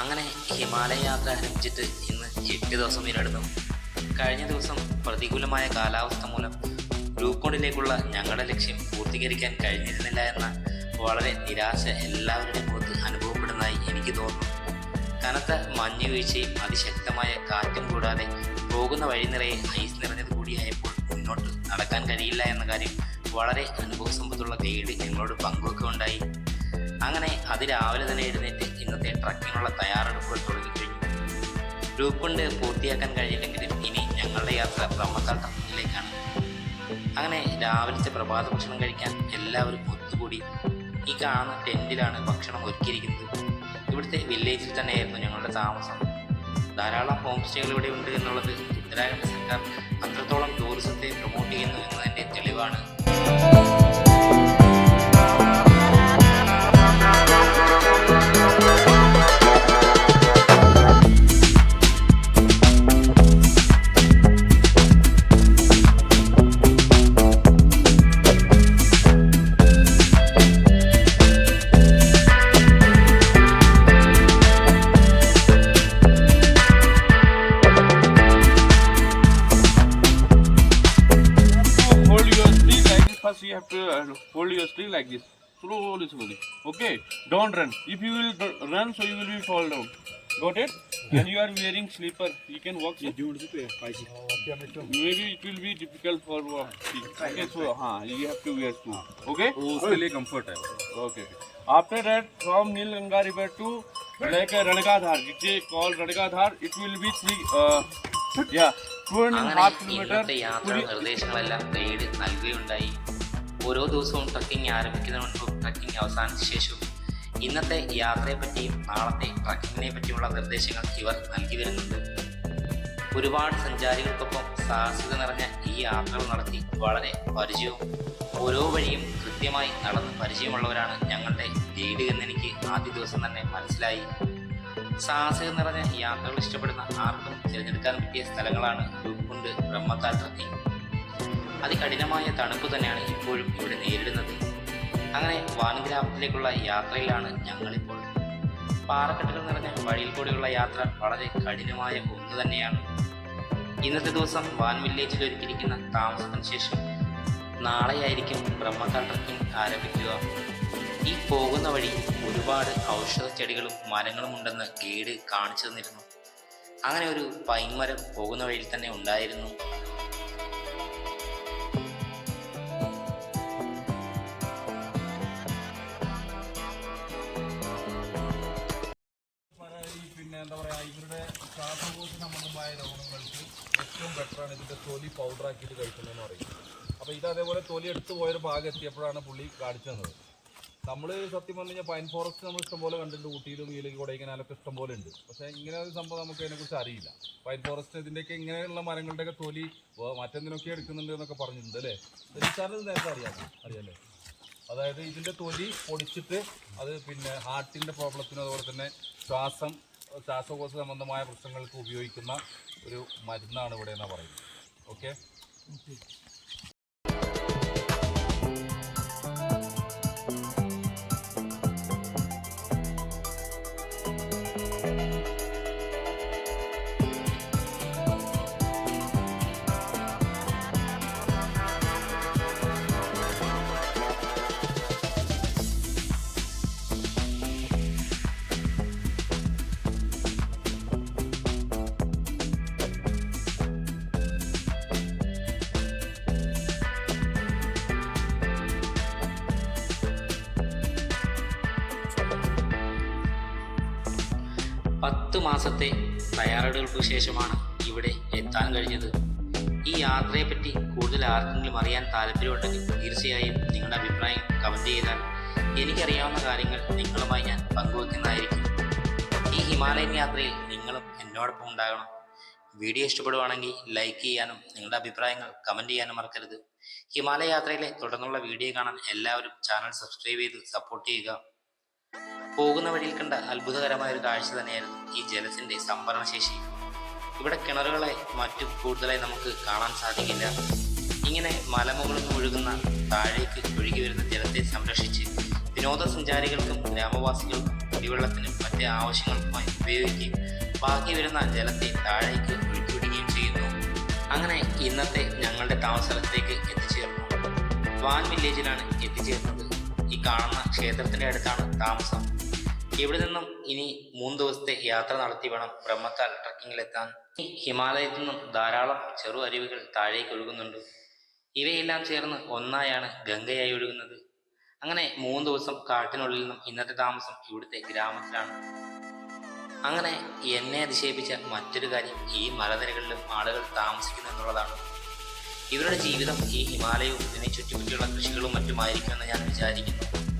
അങ്ങനെ ഹിമാലയ യാത്ര ആരംഭിച്ചിട്ട് ഇന്ന് എട്ട് ദിവസം പിന്നിടുന്നു കഴിഞ്ഞ ദിവസം പ്രതികൂലമായ കാലാവസ്ഥ മൂലം ഗ്രൂക്കോണിലേക്കുള്ള ഞങ്ങളുടെ ലക്ഷ്യം പൂർത്തീകരിക്കാൻ കഴിഞ്ഞിരുന്നില്ല എന്ന വളരെ നിരാശ എല്ലാവരുടെയും മുഖത്ത് അനുഭവപ്പെടുന്നതായി എനിക്ക് തോന്നുന്നു. കനത്ത മഞ്ഞ് വീഴ്ചയും അതിശക്തമായ കാറ്റും കൂടാതെ പോകുന്ന വഴി നിറയെ ഐസ് നിറഞ്ഞത് കൂടിയായപ്പോൾ മുന്നോട്ട് നടക്കാൻ കഴിയില്ല എന്ന കാര്യം വളരെ അനുഭവസമ്പത്തുള്ള ഗൈഡ് ഞങ്ങളോട് പങ്കുവെക്കുകയുണ്ടായി. അങ്ങനെ അതിരാവിലെ തന്നെ എഴുന്നേറ്റ് ഇന്നത്തെ ട്രക്കിനുള്ള തയ്യാറെടുപ്പുകൾ തുടങ്ങിക്കഴിഞ്ഞു. ഗ്രൂപ്പ് കൊണ്ട് പൂർത്തിയാക്കാൻ കഴിയില്ലെങ്കിലും ഇനി ഞങ്ങളുടെ യാത്ര ബ്രഹ്മത്താൽ അങ്ങനെ രാവിലത്തെ പ്രഭാത ഭക്ഷണം കഴിക്കാൻ എല്ലാവരും ഒത്തുകൂടി. ഈ കാണുന്ന ടെന്റിലാണ് ഭക്ഷണം ഒരുക്കിയിരിക്കുന്നത്. ഇവിടുത്തെ വില്ലേജിൽ തന്നെയായിരുന്നു ഞങ്ങളുടെ താമസം. ധാരാളം ഹോം സ്റ്റേകൾ ഇവിടെ ഉണ്ട് എന്നുള്ളത് ഉത്തരാഖണ്ഡ് സർക്കാർ അത്രത്തോളം ടൂറിസത്തെ പ്രൊമോട്ട് ചെയ്യുന്നു എന്നതിന്റെ തെളിവാണ്. hold your stick like this. Slowly, slowly. Okay. Don't run. If you will d- run, so you will be fall down. Got it? And you are wearing slipper. You can walk. so- Maybe it will be difficult for walking. Okay, so हाँ, you have to wear shoe. Okay. उसके लिए comfort है Okay. After that, from Nil Ganga River to like a Rangadhar, which is called Rangadhar, it will be three. Uh, yeah, two and a അങ്ങനെ half kilometer. ഇന്നത്തെ യാത്രാ നിർദ്ദേശങ്ങളെല്ലാം guide നൽകുകയുണ്ടായി ഓരോ ദിവസവും trekking ആരംഭിക്കുന്നതിന് മുൻപും ട്രക്കിംഗ് അവസാനിച്ച ശേഷവും ഇന്നത്തെ യാത്രയെപ്പറ്റിയും നാളത്തെ ട്രക്കിങ്ങിനെ പറ്റിയുള്ള നിർദ്ദേശങ്ങൾ ഇവർ നൽകി വരുന്നുണ്ട്. ഒരുപാട് സഞ്ചാരികൾക്കൊപ്പം സാഹസികത നിറഞ്ഞ ഈ യാത്രകൾ നടത്തി വളരെ പരിചയവും ഓരോ വഴിയും കൃത്യമായി നടന്ന് പരിചയമുള്ളവരാണ് ഞങ്ങളുടെ ഗൈഡ് എന്നെനിക്ക് ആദ്യ ദിവസം തന്നെ മനസ്സിലായി. സാഹസികം നിറഞ്ഞ യാത്രകൾ ഇഷ്ടപ്പെടുന്ന ആർക്കും തിരഞ്ഞെടുക്കാൻ പറ്റിയ സ്ഥലങ്ങളാണ് ഉൾക്കൊണ്ട് ബ്രഹ്മത്താൽ ട്രക്കിംഗ് അതികഠിനമായ തണുപ്പ് തന്നെയാണ് ഇപ്പോഴും ഇവിടെ നേരിടുന്നത്. അങ്ങനെ വാൻഗ്രാമത്തിലേക്കുള്ള യാത്രയിലാണ് ഞങ്ങളിപ്പോൾ. പാറക്കെട്ടുകൾ നിറഞ്ഞ വഴിയിൽ കൂടെയുള്ള യാത്ര വളരെ കഠിനമായ ഒന്ന് തന്നെയാണ്. ഇന്നത്തെ ദിവസം വാൻ വില്ലേജിൽ ഒരുക്കിയിരിക്കുന്ന താമസത്തിന് ശേഷം നാളെയായിരിക്കും ബ്രഹ്മത്താൽ ട്രക്കിംഗ് ആരംഭിക്കുക. ഈ പോകുന്ന വഴി ഒരുപാട് ഔഷധ ചെടികളും മരങ്ങളും ഉണ്ടെന്ന് ഗൈഡ് കാണിച്ചു തന്നിരുന്നു. അങ്ങനെ ഒരു പൈൻമരം പോകുന്ന വഴിയിൽ തന്നെ ഉണ്ടായിരുന്നു. പിന്നെ എന്താ പറയാ ഇവരുടെ ശ്വാസകോശ സംബന്ധമായ രോഗങ്ങൾക്ക് ഏറ്റവും ബെറ്ററാണ് ഇതിന്റെ തൊലി പൗഡർ ആക്കിയിട്ട് കഴിക്കുന്നതെന്ന് പറയും. അപ്പോൾ ഇത് അതേപോലെ തൊലി എടുത്തു പോയൊരു ഭാഗം എത്തിയപ്പോഴാണ് പുള്ളി കാണിച്ചു തന്നത്. നമ്മൾ സത്യം പറഞ്ഞു കഴിഞ്ഞാൽ പൈൻ ഫോറസ്റ്റ് നമ്മൾ ഇഷ്ടംപോലെ കണ്ടിട്ടുണ്ട് ഊട്ടിയിലും നീലഗിരി കൊടൈക്കനാലൊക്കെ ഇഷ്ടംപോലെ ഉണ്ട്. പക്ഷേ ഇങ്ങനെ ഒരു സംഭവം നമുക്ക് അതിനെക്കുറിച്ച് അറിയില്ല. പൈൻ ഫോറസ്റ്റ് ഇതിന്റെയൊക്കെ ഇങ്ങനെയുള്ള മരങ്ങളുടെയൊക്കെ തൊലി മറ്റെന്തിനൊക്കെ എടുക്കുന്നുണ്ട് എന്നൊക്കെ പറഞ്ഞിട്ടുണ്ട് അല്ലേ? സാറിന് നേരത്തെ അറിയാം അറിയാലേ അതായത് ഇതിന്റെ തൊലി പൊടിച്ചിട്ട് അത് പിന്നെ ഹാർട്ടിന്റെ പ്രോബ്ലത്തിനും അതുപോലെ തന്നെ ശ്വാസം ശ്വാസകോശ സംബന്ധമായ പ്രശ്നങ്ങൾക്ക് ഉപയോഗിക്കുന്ന ഒരു മരുന്നാണ് ഇവിടെ എന്നാണ് പറയുന്നത്. ഓക്കെ പത്ത് മാസത്തെ തയ്യാറെടുപ്പുകൾക്ക് ശേഷമാണ് ഇവിടെ എത്താൻ കഴിഞ്ഞത്. ഈ യാത്രയെപ്പറ്റി കൂടുതൽ ആർക്കെങ്കിലും അറിയാൻ താല്പര്യമുണ്ടെങ്കിൽ തീർച്ചയായും നിങ്ങളുടെ അഭിപ്രായം കമന്റ് ചെയ്താൽ എനിക്കറിയാവുന്ന കാര്യങ്ങൾ നിങ്ങളുമായി ഞാൻ പങ്കുവെക്കുന്നതായിരിക്കും. ഈ ഹിമാലയൻ യാത്രയിൽ നിങ്ങളും എന്നോടൊപ്പം ഉണ്ടാകണം. വീഡിയോ ഇഷ്ടപ്പെടുവാണെങ്കിൽ ലൈക്ക് ചെയ്യാനും നിങ്ങളുടെ അഭിപ്രായങ്ങൾ കമന്റ് ചെയ്യാനും മറക്കരുത്. ഹിമാലയ യാത്രയിലെ തുടർന്നുള്ള വീഡിയോ കാണാൻ എല്ലാവരും ചാനൽ സബ്സ്ക്രൈബ് ചെയ്ത് സപ്പോർട്ട് ചെയ്യുക. പോകുന്ന വഴിയിൽ കണ്ട അത്ഭുതകരമായ ഒരു കാഴ്ച തന്നെയായിരുന്നു ഈ ജലത്തിന്റെ സംഭരണ ശേഷി ഇവിടെ കിണറുകളെ മറ്റു കൂടുതലായി നമുക്ക് കാണാൻ സാധിക്കില്ല. ഇങ്ങനെ മലമുകളിൽ ഒഴുകുന്ന താഴേക്ക് ഒഴുകി വരുന്ന ജലത്തെ സംരക്ഷിച്ച് വിനോദസഞ്ചാരികൾക്കും ഗ്രാമവാസികൾക്കും കുടിവെള്ളത്തിനും മറ്റ് ആവശ്യങ്ങൾക്കുമായി ഉപയോഗിക്കുകയും ബാക്കി വരുന്ന ജലത്തെ താഴേക്ക് ഒഴുക്കിവിടുകയും ചെയ്യുന്നു. അങ്ങനെ ഇന്നത്തെ ഞങ്ങളുടെ താമസ സ്ഥലത്തേക്ക് എത്തിച്ചേർന്നു. വാൻ വില്ലേജിലാണ് എത്തിച്ചേർന്നത്. ഈ കാണുന്ന ക്ഷേത്രത്തിന്റെ അടുത്താണ് താമസം. ഇവിടെ നിന്നും ഇനി മൂന്ന് ദിവസത്തെ യാത്ര നടത്തി വേണം ബ്രഹ്മത്താൽ ട്രക്കിങ്ങിലെത്താൻ. ഹിമാലയത്തിൽ നിന്നും ധാരാളം ചെറു അരുവികൾ താഴേക്ക് ഒഴുകുന്നുണ്ട്. ഇവയെല്ലാം ചേർന്ന് ഒന്നായാണ് ഗംഗയായി ഒഴുകുന്നത്. അങ്ങനെ മൂന്ന് ദിവസം കാട്ടിനുള്ളിൽ നിന്നും ഇന്നത്തെ താമസം ഇവിടുത്തെ ഗ്രാമത്തിലാണ്. അങ്ങനെ എന്നെ അതിശയിപ്പിച്ച മറ്റൊരു കാര്യം ഈ മലനിരകളിലും ആളുകൾ താമസിക്കുന്നു എന്നുള്ളതാണ്. ഇവരുടെ ജീവിതം ഈ ഹിമാലയവും ഇതിനെ ചുറ്റുപറ്റിയുള്ള കൃഷികളും മറ്റുമായിരിക്കുമെന്ന് ഞാൻ വിചാരിക്കുന്നു.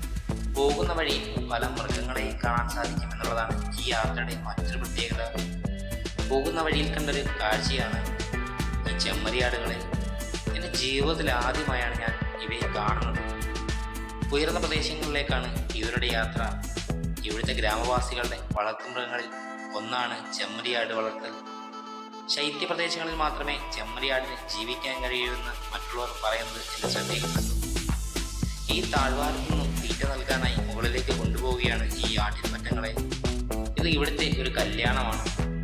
പോകുന്ന വഴി പല മൃഗങ്ങളെയും കാണാൻ സാധിക്കുമെന്നുള്ളതാണ് ഈ യാത്രയുടെ മറ്റൊരു പ്രത്യേകത. പോകുന്ന വഴിയിൽ കണ്ടൊരു കാഴ്ചയാണ് ഈ ചെമ്മരിയാടുകളെ. എന്റെ ജീവിതത്തിൽ ആദ്യമായാണ് ഞാൻ ഇവയെ കാണുന്നത്. ഉയർന്ന പ്രദേശങ്ങളിലേക്കാണ് ഇവരുടെ യാത്ര. ഇവിടുത്തെ ഗ്രാമവാസികളുടെ വളർത്തുമൃഗങ്ങളിൽ ഒന്നാണ് ചെമ്മരിയാട് വളർത്തൽ. ശൈത്യ പ്രദേശങ്ങളിൽ മാത്രമേ ചെമ്മരിയാടിന് ജീവിക്കാൻ കഴിയൂ എന്ന് മറ്റുള്ളവർ പറയുന്നത് എന്റെ ശ്രദ്ധയിൽപ്പെട്ടു. ഈ താഴ്വാരത്തു നിന്നും തീറ്റ നൽകാനായി മുകളിലേക്ക് കൊണ്ടുപോവുകയാണ് ഈ ആട്ടിൻപറ്റങ്ങളെ. ഇത് ഇവിടുത്തെ ഒരു കല്യാണമാണ്.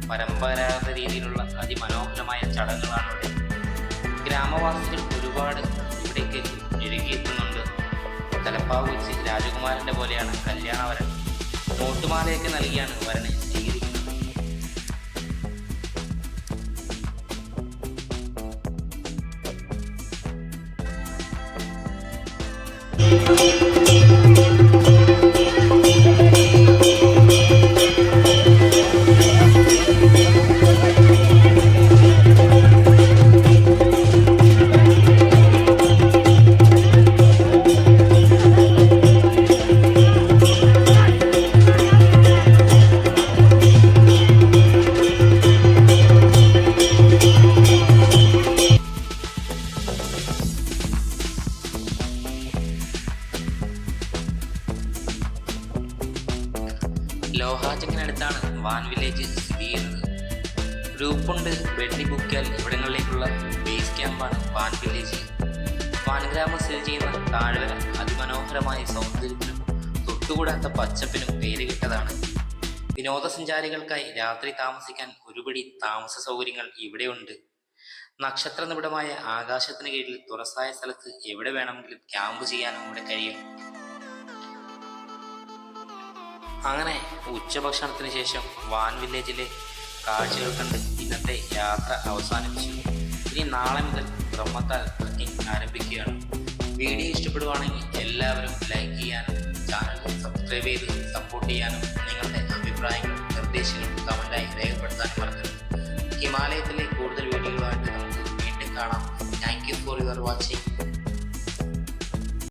പരമ്പരാഗത രീതിയിലുള്ള അതിമനോഹരമായ ചടങ്ങുകളാണ് ഇവിടെ. ഗ്രാമവാസികൾ ഒരുപാട് ഇവിടേക്ക് ഒരുങ്ങിയെത്തുന്നുണ്ട് തലപ്പാവ് വെച്ച് രാജകുമാരന്റെ പോലെയാണ് കല്യാണ വരൻ. നോട്ടുമാലയൊക്കെ നൽകിയാണ് വരനെ ലോഹാജങ്ങിനടുത്താണ് വാൻ വില്ലേജ് സ്ഥിതി ചെയ്യുന്നത്. ഗ്രൂപ്പുണ്ട് വെള്ളി ബുക്കിയാൽ ഇവിടങ്ങളിലേക്കുള്ള ബേസ് ക്യാമ്പാണ് വാൻ വില്ലേജ്. വാൻ ഗ്രാമം സ്ഥിതി ചെയ്യുന്ന താഴ്വര അതിമനോഹരമായ സൗന്ദര്യത്തിനും തൊട്ടുകൂടാത്ത പച്ചപ്പിനും പേര് കിട്ടതാണ്. വിനോദസഞ്ചാരികൾക്കായി രാത്രി താമസിക്കാൻ ഒരുപടി താമസ സൗകര്യങ്ങൾ ഇവിടെയുണ്ട്. നക്ഷത്ര നിബിഡമായ ആകാശത്തിന് കീഴിൽ തുറസായ സ്ഥലത്ത് എവിടെ വേണമെങ്കിലും ക്യാമ്പ് ചെയ്യാനും ഇവിടെ കഴിയും. അങ്ങനെ ഉച്ചഭക്ഷണത്തിന് ശേഷം വാൻ വില്ലേജിലെ കാഴ്ചകൾ കണ്ട് ഇന്നത്തെ യാത്ര അവസാനിപ്പിച്ചു. ഇനി നാളെ മുതൽ ബ്രഹ്മത്താൽ ട്രക്കിംഗ് ആരംഭിക്കുകയാണ്. വീഡിയോ ഇഷ്ടപ്പെടുവാണെങ്കിൽ എല്ലാവരും ലൈക്ക് ചെയ്യാനും ചാനൽ സബ്സ്ക്രൈബ് ചെയ്ത് സപ്പോർട്ട് ചെയ്യാനും നിങ്ങളുടെ അഭിപ്രായങ്ങളും നിർദ്ദേശങ്ങളും കമന്റായി രേഖപ്പെടുത്താനും മറക്കരുത്. ഹിമാലയത്തിലെ കൂടുതൽ വീഡിയോകളായിട്ട് നമുക്ക് വീണ്ടും കാണാം. Thank you for your watching